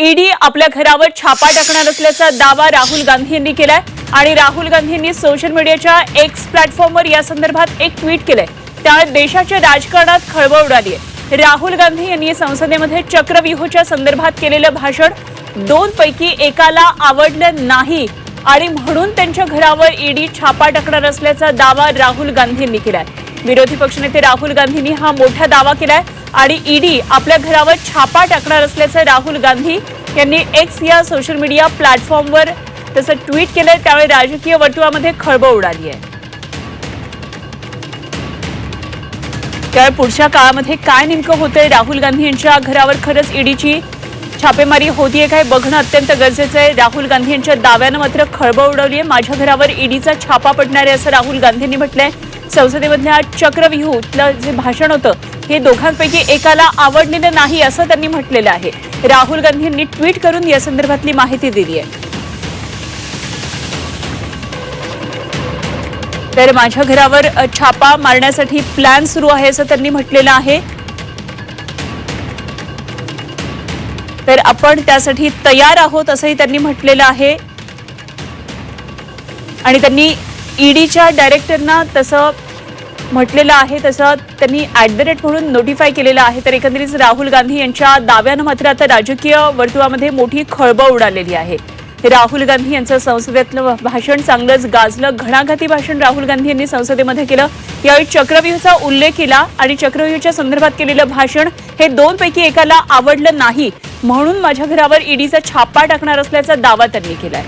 ED आपल्या घरावर छापा टाकणार असल्याचा दावा राहुल गांधी यांनी केलाय. आणि राहुल गांधी यांनी सोशल मीडियाच्या एक्स प्लॅटफॉर्मवर या संदर्भात एक ट्विट केलंय. त्या देशाच्या राजकारणात खळबळ उडाली आहे राहुल गांधी यांनी संसदेमध्ये चक्रव्यूहाच्या संदर्भात केलेलं भाषण दोन पैकी एकाला आवडलं नाही. आणि म्हणून त्यांच्या घरावर ईडी छापा टाकणार असल्याचा दावा राहुल गांधी यांनी केलाय. विरोधी पक्षनेते राहुल गांधींनी हा मोठा दावा केलाय. आणि ईडी आपल्या घरावर छापा टाकणार असल्याचं राहुल गांधी यांनी एक्स या सोशल मीडिया प्लॅटफॉर्मवर तसं ट्विट केलंय. त्यामुळे राजकीय वर्तुळामध्ये खळबळ उडाली आहे. त्यामुळे पुढच्या काळामध्ये काय नेमकं होतंय? राहुल गांधी यांच्या घरावर खरंच ईडीची छापेमारी होतीये काय? बघणं अत्यंत गरजेचं आहे. राहुल गांधी यांच्या दाव्यानं मात्र खळबळ उडवली आहे माझ्या घरावर ईडीचा छापा पडणार आहे असं राहुल गांधींनी म्हटलंय. संसदेमधल्या चक्रव्यूहतलं जे भाषण होतं हे दोघांपैकी एकाला आवडलेलं नाही असं त्यांनी म्हटलेलं आहे. राहुल गांधींनी ट्विट करून या संदर्भातली माहिती दिली आहे. तर माझ्या घरावर छापा मारण्यासाठी प्लॅन सुरू आहे असं त्यांनी म्हटलेलं आहे. तर आपण त्यासाठी तयार आहोत असंही त्यांनी म्हटलेलं आहे. आणि त्यांनी ईडीच्या डायरेक्टरना तसं म्हटलेलं आहे तसं त्यांनी ऍट द रेट म्हणून नोटिफाय केलेलं आहे. तर एकंदरीत राहुल गांधी यांच्या दाव्यानं मात्र आता राजकीय वर्तुळामध्ये मोठी खळबळ उडालेली आहे. राहुल गांधी यांचं संसदेतलं भाषण चांगलंच गाजलं. घणाघाती भाषण राहुल गांधी यांनी संसदेमध्ये केलं. यावेळी चक्रव्यूहचा उल्लेख केला आणि चक्रव्यूहच्या संदर्भात केलेलं भाषण हे दोनपैकी एकाला आवडलं नाही. म्हणून माझ्या घरावर ईडीचा छापा टाकणार असल्याचा दावा त्यांनी केलाय.